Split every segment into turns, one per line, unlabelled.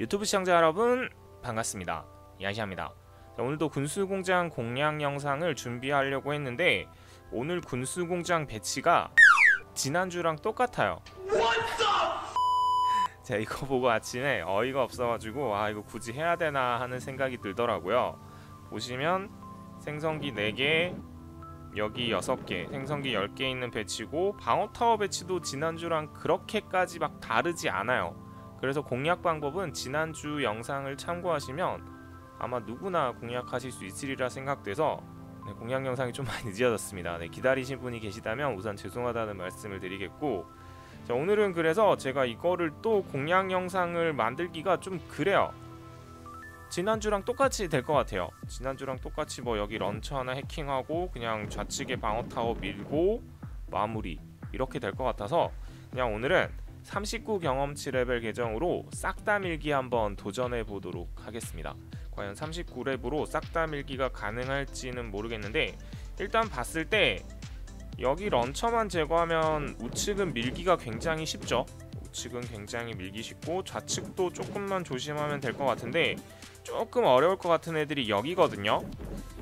유튜브 시청자 여러분 반갑습니다. 야시입니다. 오늘도 군수공장 공략 영상을 준비하려고 했는데 오늘 군수공장 배치가 지난주랑 똑같아요. 제가 이거 보고 아침에 어이가 없어가지고 아 이거 굳이 해야 되나 하는 생각이 들더라고요. 보시면 생성기 4개, 여기 6개, 생성기 10개 있는 배치고 방어 타워 배치도 지난주랑 그렇게까지 막 다르지 않아요. 그래서 공략 방법은 지난주 영상을 참고하시면 아마 누구나 공략하실 수 있으리라 생각돼서 네, 공략 영상이 좀 많이 늦어졌습니다. 네, 기다리신 분이 계시다면 우선 죄송하다는 말씀을 드리겠고 자, 오늘은 그래서 제가 이거를 또 공략 영상을 만들기가 좀 그래요. 지난주랑 똑같이 될 것 같아요. 지난주랑 똑같이 뭐 여기 런처 하나 해킹하고 그냥 좌측에 방어 타워 밀고 마무리 이렇게 될 것 같아서 그냥 오늘은 39 경험치 레벨 계정으로 싹다 밀기 한번 도전해 보도록 하겠습니다. 과연 39렙으로 싹다 밀기가 가능할지는 모르겠는데 일단 봤을 때 여기 런처만 제거하면 우측은 밀기가 굉장히 쉽죠. 우측은 굉장히 밀기 쉽고 좌측도 조금만 조심하면 될 것 같은데 조금 어려울 것 같은 애들이 여기거든요.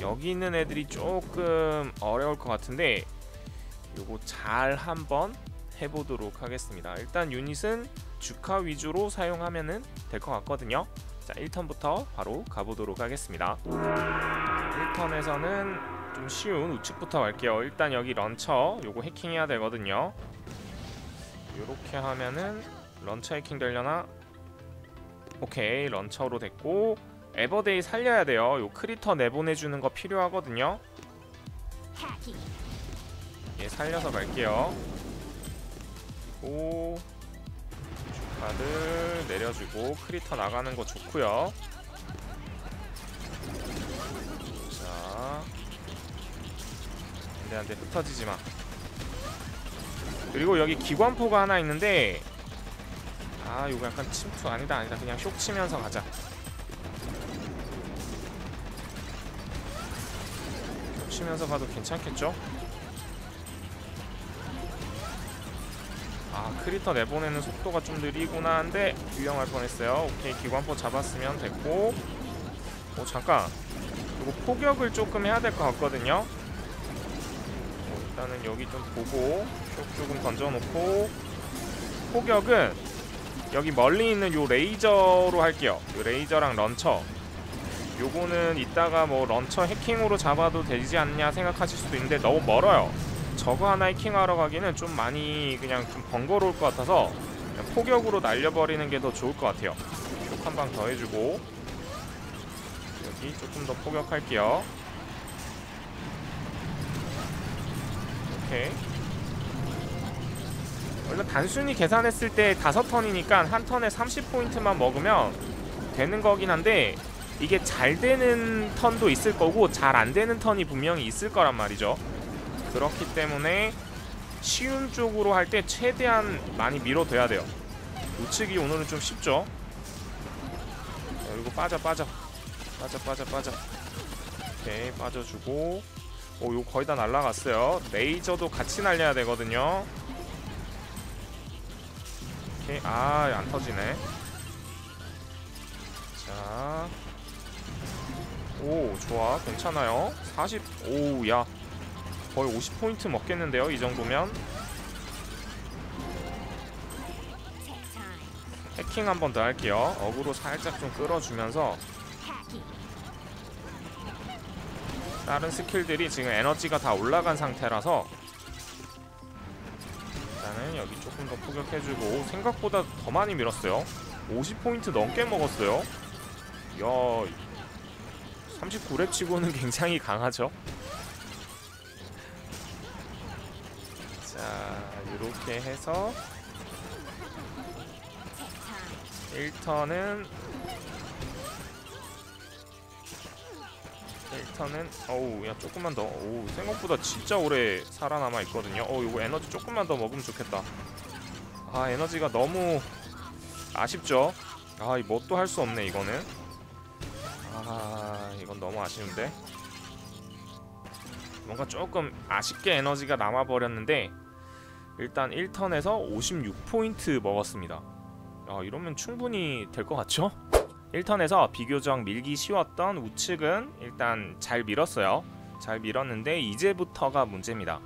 여기 있는 애들이 조금 어려울 것 같은데 요거 잘 한번 해보도록 하겠습니다. 일단 유닛은 주카 위주로 사용하면 될 것 같거든요. 자 1턴부터 바로 가보도록 하겠습니다. 1턴에서는 좀 쉬운 우측부터 갈게요. 일단 여기 런처 요거 해킹해야 되거든요. 요렇게 하면은 런처 해킹 되려나? 오케이 런처로 됐고 에버데이 살려야 돼요. 요 크리터 내보내주는 거 필요하거든요. 예 살려서 갈게요. 오 주카드 내려주고 크리터 나가는 거 좋고요. 자 안돼 안돼 흩어지지 마. 그리고 여기 기관포가 하나 있는데 아 이거 약간 침투 아니다 아니다 그냥 쇽 치면서 가자. 쇽 치면서 가도 괜찮겠죠? 아 크리터 내보내는 속도가 좀 느리구나 한데 위험할 뻔했어요. 오케이 기관포 잡았으면 됐고. 오 잠깐. 이거 포격을 조금 해야 될 것 같거든요. 어, 일단은 여기 좀 보고 쪽 조금 던져놓고 포격은 여기 멀리 있는 요 레이저로 할게요. 요 레이저랑 런처. 요거는 이따가 뭐 런처 해킹으로 잡아도 되지 않냐 생각하실 수도 있는데 너무 멀어요 저거 하나 해킹하러 가기는 좀 많이 그냥 좀 번거로울 것 같아서 포격으로 날려버리는 게 더 좋을 것 같아요. 쪽한방 더 해주고 여기 조금 더 포격할게요. 오케이. 원래 단순히 계산했을 때 다섯 턴이니까 한 턴에 30포인트만 먹으면 되는 거긴 한데 이게 잘 되는 턴도 있을 거고 잘 안 되는 턴이 분명히 있을 거란 말이죠 그렇기 때문에 쉬운 쪽으로 할 때 최대한 많이 밀어둬야 돼요. 우측이 오늘은 좀 쉽죠? 그리고 빠져 빠져. 빠져 빠져 빠져. 오케이 빠져주고. 오 이거 거의 다 날라갔어요. 레이저도 같이 날려야 되거든요. 오케이 아안 터지네. 자. 오 좋아. 괜찮아요. 40 오야 거의 50포인트 먹겠는데요 이 정도면? 해킹 한 번 더 할게요. 어그로 살짝 좀 끌어주면서 다른 스킬들이 지금 에너지가 다 올라간 상태라서 일단은 여기 조금 더 포격해주고 생각보다 더 많이 밀었어요. 50포인트 넘게 먹었어요. 야 39렙 치고는 굉장히 강하죠 이렇게 해서 1턴은 1턴은 어우 야 조금만 더. 어우 생각보다 진짜 오래 살아남아 있거든요. 어 이거 에너지 조금만 더 먹으면 좋겠다. 아 에너지가 너무 아쉽죠? 아 뭣도 할 수 없네 이거는. 아 이건 너무 아쉬운데. 뭔가 조금 아쉽게 에너지가 남아버렸는데 일단 1턴에서 56포인트 먹었습니다 아, 이러면 충분히 될 것 같죠? 1턴에서 비교적 밀기 쉬웠던 우측은 일단 잘 밀었어요. 잘 밀었는데 이제부터가 문제입니다.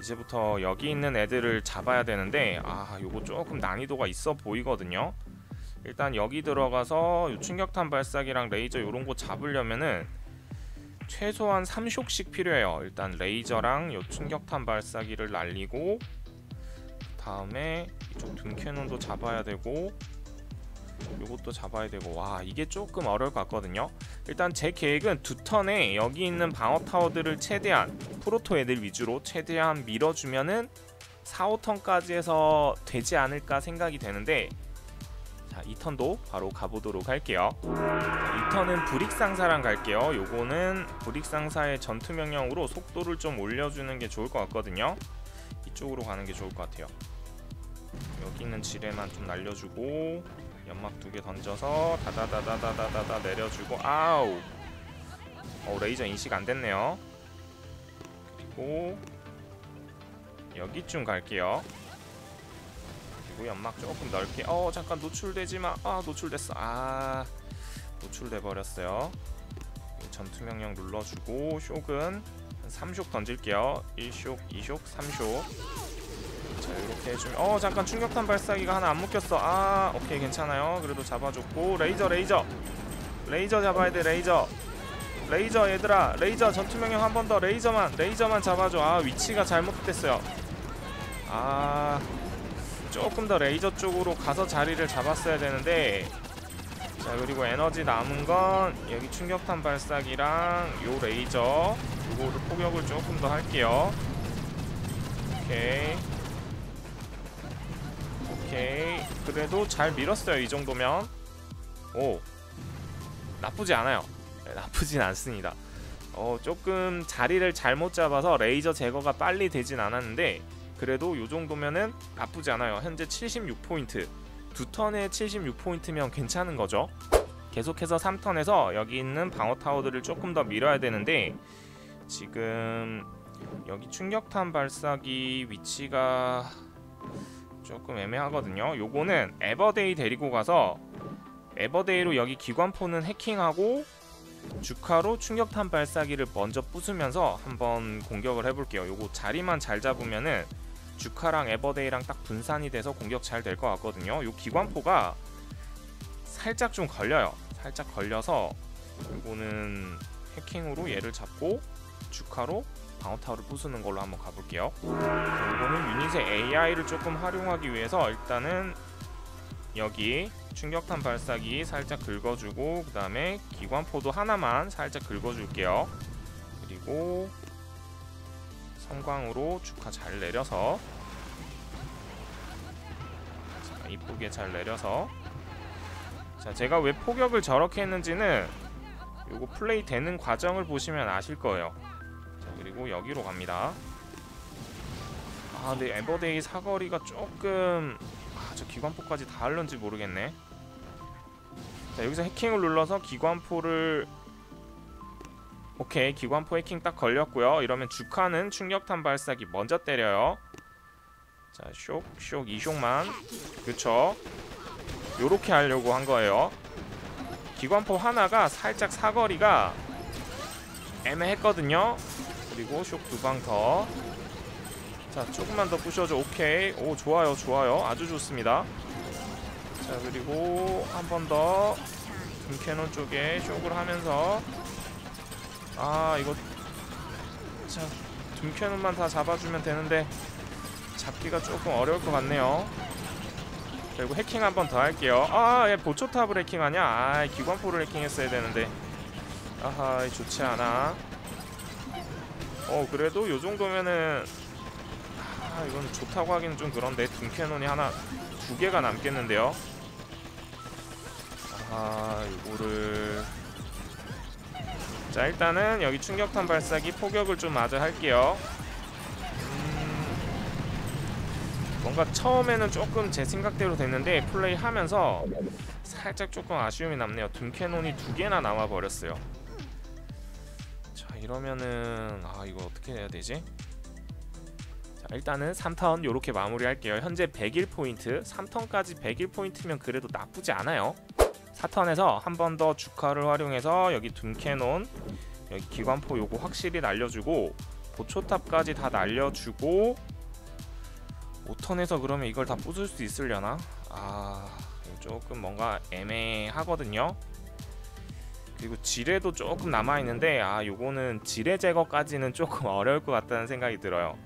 이제부터 여기 있는 애들을 잡아야 되는데 아 요거 조금 난이도가 있어 보이거든요. 일단 여기 들어가서 요 충격탄 발사기랑 레이저 요런 거 잡으려면은 최소한 3숍씩 필요해요. 일단 레이저랑 요 충격탄 발사기를 날리고 다음에 이쪽 둔캐논도 잡아야 되고 요것도 잡아야 되고. 와 이게 조금 어려울 것 같거든요. 일단 제 계획은 두 턴에 여기 있는 방어 타워들을 최대한 프로토 애들 위주로 최대한 밀어주면은 4, 5턴까지 해서 되지 않을까 생각이 되는데 자 2턴도 바로 가보도록 할게요. 자, 2턴은 브릭상사랑 갈게요. 요거는 브릭상사의 전투 명령으로 속도를 좀 올려주는 게 좋을 것 같거든요. 이쪽으로 가는 게 좋을 것 같아요 여기 있는 지뢰만 좀 날려주고 연막 두 개 던져서 다다다다다다다 내려주고 아우. 어 레이저 인식 안 됐네요. 그리고 여기쯤 갈게요. 그리고 연막 조금 넓게. 어 잠깐 노출되지마. 아 노출됐어. 아 노출돼 버렸어요. 전투 명령 눌러주고 쇽은 3쇽 던질게요. 1쇽 2쇽 3쇽 자 이렇게 해주면 어 잠깐 충격탄 발사기가 하나 안 묶였어. 아 오케이 괜찮아요. 그래도 잡아줬고 레이저 레이저. 레이저 잡아야 돼 레이저. 레이저 얘들아 레이저 전투 명령 한 번 더 레이저만 레이저만 잡아줘. 아 위치가 잘못됐어요. 아 조금 더 레이저 쪽으로 가서 자리를 잡았어야 되는데. 자 그리고 에너지 남은 건 여기 충격탄 발사기랑 요 레이저. 요거를 포격을 조금 더 할게요. 오케이 오케이. 그래도 잘 밀었어요 이 정도면. 오. 나쁘지 않아요. 네, 나쁘진 않습니다. 어 조금 자리를 잘못 잡아서 레이저 제거가 빨리 되진 않았는데 그래도 요 정도면은 나쁘지 않아요. 현재 76포인트. 두 턴에 76포인트면 괜찮은 거죠. 계속해서 3턴에서 여기 있는 방어 타워들을 조금 더 밀어야 되는데 지금 여기 충격탄 발사기 위치가 조금 애매하거든요. 요거는 에버데이 데리고 가서 에버데이로 여기 기관포는 해킹하고 주카로 충격탄 발사기를 먼저 부수면서 한번 공격을 해볼게요. 요거 자리만 잘 잡으면은 주카랑 에버데이랑 딱 분산이 돼서 공격 잘 될 것 같거든요. 요 기관포가 살짝 좀 걸려요. 살짝 걸려서 요거는 해킹으로 얘를 잡고 주카로 방어타워를 부수는 걸로 한번 가볼게요. 이거는 유닛의 AI를 조금 활용하기 위해서 일단은 여기 충격탄 발사기 살짝 긁어주고 그 다음에 기관포도 하나만 살짝 긁어줄게요. 그리고 성광으로 축하 잘 내려서 자, 이쁘게 잘 내려서. 자 제가 왜 포격을 저렇게 했는지는 요거 플레이 되는 과정을 보시면 아실 거예요 그리고 여기로 갑니다. 아 근데 에버데이 사거리가 조금 아, 저 기관포까지 다 할런지 모르겠네. 자 여기서 해킹을 눌러서 기관포를 오케이 기관포 해킹 딱 걸렸고요. 이러면 주카는 충격탄 발사기 먼저 때려요. 자 쇽, 쇽, 이쇽만. 그쵸? 요렇게 하려고 한 거예요. 기관포 하나가 살짝 사거리가 애매했거든요 그리고 쇽 두 방 더. 자, 조금만 더 부셔줘. 오케이. 오, 좋아요, 좋아요. 아주 좋습니다. 자, 그리고 한 번 더. 둠캐논 쪽에 쇽을 하면서. 아, 이거. 자, 둠캐논만 다 잡아주면 되는데. 잡기가 조금 어려울 것 같네요. 그리고 해킹 한 번 더 할게요. 아, 얘 보초탑을 해킹하냐? 아, 기관포를 해킹했어야 되는데. 아하, 좋지 않아. 어 그래도 요 정도면은 아 이건 좋다고 하기는 좀 그런데 둠캐논이 하나 두 개가 남겠는데요. 아 이거를. 자 일단은 여기 충격탄 발사기 포격을 좀 마저 할게요. 음, 뭔가 처음에는 조금 제 생각대로 됐는데 플레이하면서 살짝 조금 아쉬움이 남네요. 둠캐논이 두 개나 남아버렸어요 이러면은 아 이거 어떻게 해야 되지? 자 일단은 3턴 요렇게 마무리할게요. 현재 101포인트 3턴까지 101포인트면 그래도 나쁘지 않아요. 4턴에서 한 번 더 주카를 활용해서 여기 둠캐논 여기 기관포 요거 확실히 날려주고 보초탑까지 다 날려주고 5턴에서 그러면 이걸 다 부술 수 있으려나? 아 조금 뭔가 애매하거든요. 그리고 지뢰도 조금 남아있는데 아 요거는 지뢰 제거까지는 조금 어려울 것 같다는 생각이 들어요.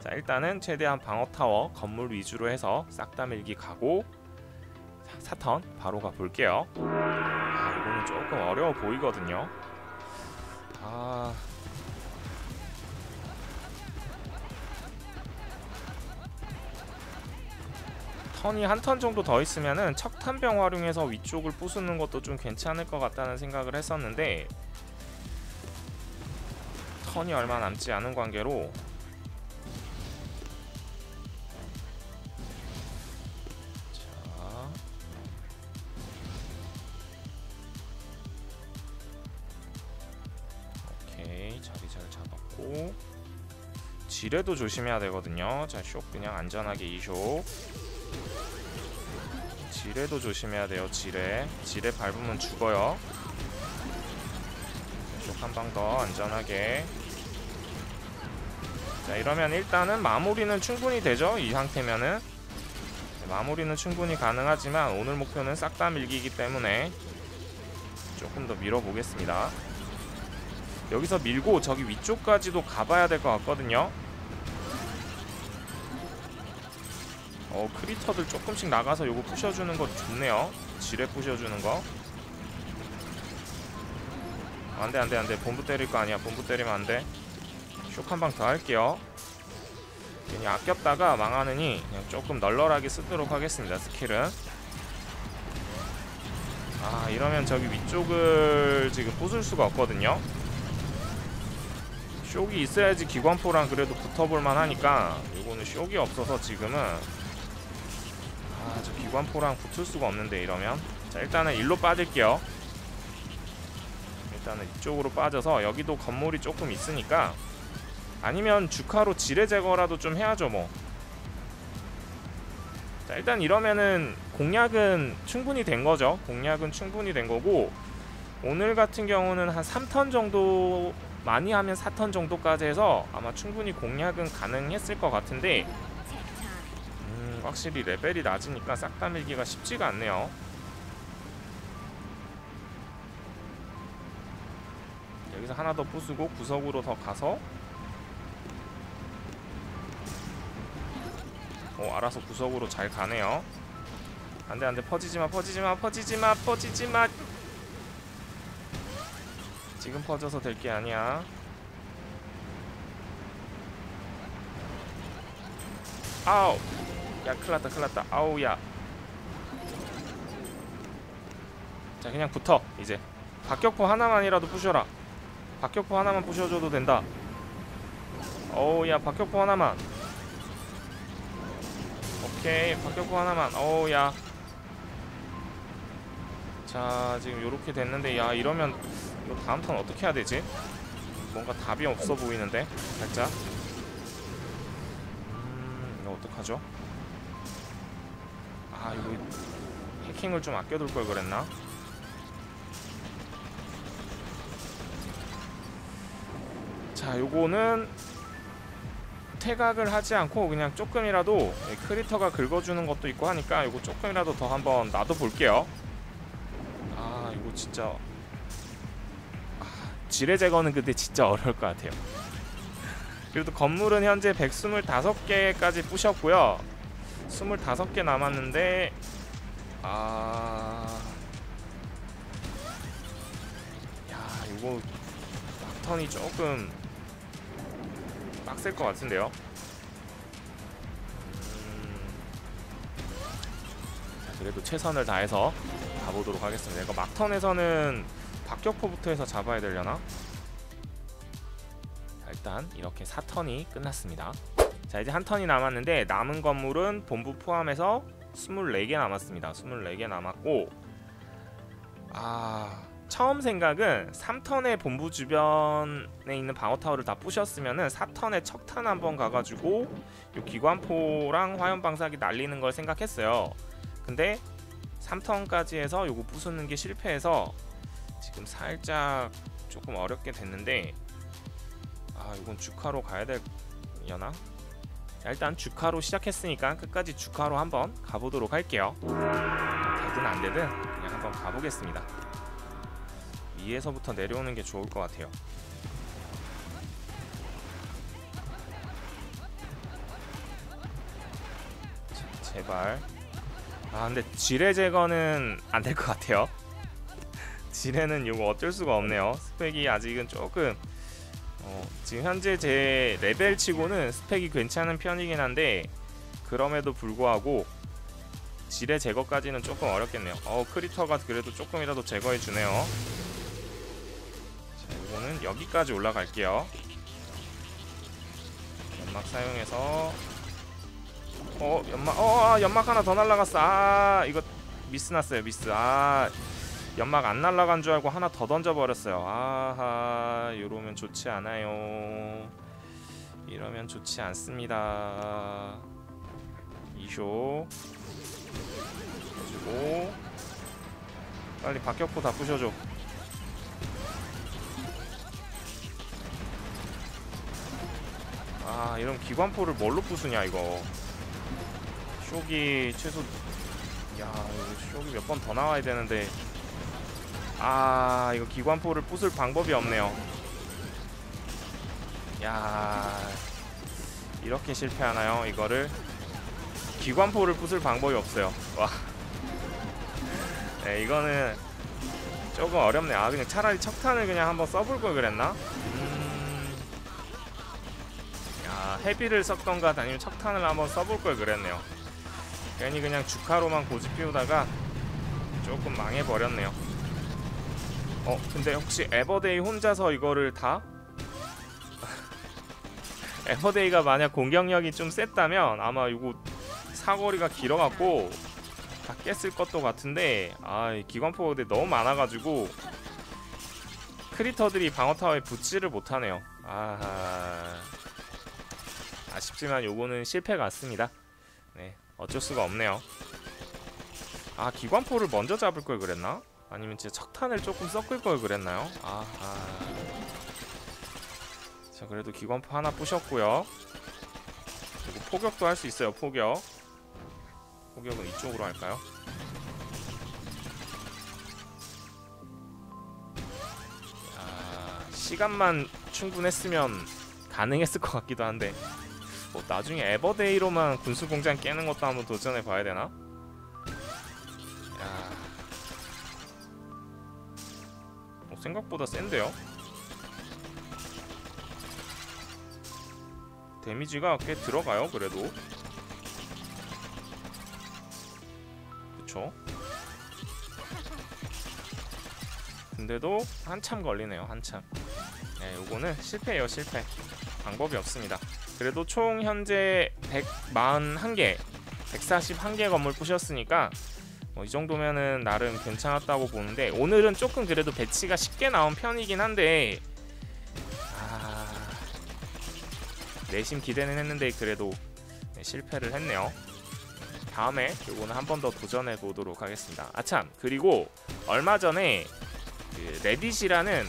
자 일단은 최대한 방어 타워 건물 위주로 해서 싹다 밀기 가고 자, 4턴 바로 가볼게요. 아 이거는 조금 어려워 보이거든요. 아 턴이 한 턴 정도 더 있으면은 척탄병 활용해서 위쪽을 부수는 것도 좀 괜찮을 것 같다는 생각을 했었는데 턴이 얼마 남지 않은 관계로 지뢰도 조심해야 되거든요. 자쇼 그냥 안전하게 이쇼 지뢰도 조심해야 돼요 지뢰. 지뢰 밟으면 죽어요. 한방 더 안전하게. 자 이러면 일단은 마무리는 충분히 되죠 이 상태면은? 네, 마무리는 충분히 가능하지만 오늘 목표는 싹 다 밀기이기 때문에 조금 더 밀어보겠습니다. 여기서 밀고 저기 위쪽까지도 가봐야 될 것 같거든요 어 크리터들 조금씩 나가서 요거 부셔주는 거 좋네요. 지뢰 부셔주는 거. 안돼 안돼 안돼. 본부 때릴 거 아니야. 본부 때리면 안돼. 쇼한방 더 할게요. 괜히 아꼈다가 망하느니 그냥 조금 널널하게 쓰도록 하겠습니다 스킬은. 아 이러면 저기 위쪽을 지금 부술 수가 없거든요. 쇼이 있어야지 기관포랑 그래도 붙어볼만 하니까 이거는 쇼이 없어서 지금은 아 저 기관포랑 붙을 수가 없는데 이러면 자 일단은 일로 빠질게요 일단은 이쪽으로 빠져서 여기도 건물이 조금 있으니까 아니면 주카로 지뢰 제거라도 좀 해야죠 뭐. 자 일단 이러면은 공략은 충분히 된 거죠. 공략은 충분히 된 거고 오늘 같은 경우는 한 3턴 정도 많이 하면 4턴 정도까지 해서 아마 충분히 공략은 가능했을 것 같은데 음, 확실히 레벨이 낮으니까 싹 다 밀기가 쉽지가 않네요. 여기서 하나 더 부수고 구석으로 더 가서. 오 알아서 구석으로 잘 가네요. 안돼 안돼. 퍼지지마 퍼지지마 퍼지지마 퍼지지마. 지금 퍼져서 될 게 아니야. 아우 야 큰일났다 큰일났다. 아우 야자 그냥 붙어 이제. 박격포 하나만이라도 부셔라. 박격포 하나만 부셔줘도 된다. 어우 야 박격포 하나만. 오케이 박격포 하나만. 어우 야자 지금 요렇게 됐는데 야 이러면 이거 다음 턴 어떻게 해야 되지? 뭔가 답이 없어 보이는데 살짝. 음 이거 어떡하죠? 아 이거 해킹을 좀 아껴둘 걸 그랬나? 자 요거는 퇴각을 하지 않고 그냥 조금이라도 크리터가 긁어주는 것도 있고 하니까 요거 조금이라도 더 한번 놔둬 볼게요. 아 이거 진짜 아, 지뢰 제거는 근데 진짜 어려울 것 같아요. 그래도 건물은 현재 125개까지 부셨고요 25개 남았는데 아... 야 이거 막턴이 조금 빡셀 것 같은데요. 음... 자, 그래도 최선을 다해서 가보도록 하겠습니다. 이거 막턴에서는 박격포부터 해서 잡아야 되려나? 자, 일단 이렇게 4턴이 끝났습니다. 자 이제 한 턴이 남았는데 남은 건물은 본부 포함해서 24개 남았습니다. 24개 남았고 아 처음 생각은 3턴의 본부 주변에 있는 방어 타워를 다 부셨으면은 4턴에 척탄 한번 가가지고 요 기관포랑 화염 방사기 날리는 걸 생각했어요. 근데 3턴까지 해서 요거 부수는 게 실패해서 지금 살짝 조금 어렵게 됐는데 아 이건 주카로 가야 되려나? 자, 일단 주카로 시작했으니까 끝까지 주카로 한번 가보도록 할게요. 되든 안 되든 그냥 한번 가보겠습니다. 위에서부터 내려오는 게 좋을 것 같아요. 자, 제발. 아 근데 지뢰 제거는 안 될 것 같아요. 지뢰는 이거 어쩔 수가 없네요. 스펙이 아직은 조금 어, 지금 현재 제 레벨치고는 스펙이 괜찮은 편이긴 한데 그럼에도 불구하고 지뢰 제거까지는 조금 어렵겠네요. 어 크리터가 그래도 조금이라도 제거해 주네요. 자 이거는 여기까지 올라갈게요. 연막 사용해서 어 연막 어 아, 연막 하나 더 날라갔어. 아 이거 미스 났어요 미스. 아 연막 안 날라간 줄 알고 하나 더 던져버렸어요. 아하, 이러면 좋지 않아요. 이러면 좋지 않습니다. 이쇼 해주고 빨리 박격포 다 부셔줘. 아, 이런 기관포를 뭘로 부수냐 이거. 쇼기 최소 야, 쇼기 몇 번 더 나와야 되는데 아 이거 기관포를 부술 방법이 없네요. 야 이렇게 실패하나요 이거를? 기관포를 부술 방법이 없어요. 와. 네, 이거는 조금 어렵네. 아 그냥 차라리 척탄을 그냥 한번 써볼 걸 그랬나? 음... 야 헤비를 썼던가 아니면 척탄을 한번 써볼 걸 그랬네요. 괜히 그냥 주카로만 고집 피우다가 조금 망해버렸네요 어 근데 혹시 에버데이 혼자서 이거를 다? 에버데이가 만약 공격력이 좀 셌다면 아마 이거 사거리가 길어갖고 다 깼을 것도 같은데 아이 기관포가 근데 너무 많아가지고 크리터들이 방어타워에 붙지를 못하네요 아하 아쉽지만 요거는 실패 같습니다 네 어쩔 수가 없네요 아 기관포를 먼저 잡을 걸 그랬나? 아니면 진짜 척탄을 조금 섞을 걸 그랬나요? 아하. 자 그래도 기관포 하나 부셨고요. 그리고 포격도 할 수 있어요. 포격. 포격은 이쪽으로 할까요? 아, 시간만 충분했으면 가능했을 것 같기도 한데 뭐 나중에 에버데이로만 군수공장 깨는 것도 한번 도전해 봐야 되나? 생각보다 센데요? 데미지가 꽤 들어가요 그래도. 그쵸? 근데도 한참 걸리네요 한참. 네 요거는 실패예요 실패. 방법이 없습니다. 그래도 총 현재 141개 141개 건물 부셨으니까 뭐 이 정도면은 나름 괜찮았다고 보는데 오늘은 조금 그래도 배치가 쉽게 나온 편이긴 한데 아 내심 기대는 했는데 그래도 네, 실패를 했네요. 다음에 요거는 한 번 더 도전해 보도록 하겠습니다. 아참 그리고 얼마 전에 그 레딧이라는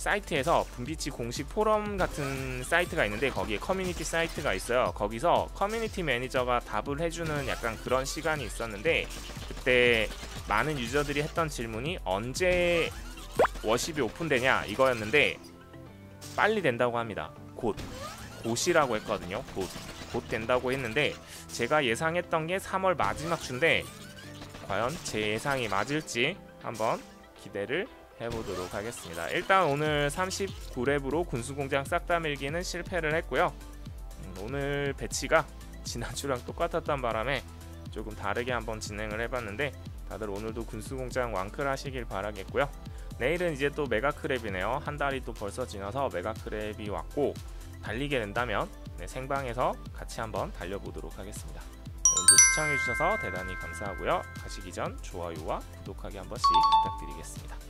사이트에서 분비치 공식 포럼 같은 사이트가 있는데 거기에 커뮤니티 사이트가 있어요. 거기서 커뮤니티 매니저가 답을 해주는 약간 그런 시간이 있었는데 그때 많은 유저들이 했던 질문이 언제 워십이 오픈되냐 이거였는데 빨리 된다고 합니다. 곧 곧이라고 했거든요. 곧. 곧 된다고 했는데 제가 예상했던 게 3월 마지막 주인데 과연 제 예상이 맞을지 한번 기대를 해보도록 하겠습니다. 일단 오늘 39랩으로 군수공장 싹 다 밀기는 실패를 했고요. 음, 오늘 배치가 지난주랑 똑같았던 바람에 조금 다르게 한번 진행을 해봤는데 다들 오늘도 군수공장 왕클 하시길 바라겠고요. 내일은 이제 또 메가크랩이네요. 한 달이 또 벌써 지나서 메가크랩이 왔고 달리게 된다면 네, 생방에서 같이 한번 달려보도록 하겠습니다. 오늘도 시청해주셔서 대단히 감사하고요. 가시기 전 좋아요와 구독하기 한 번씩 부탁드리겠습니다.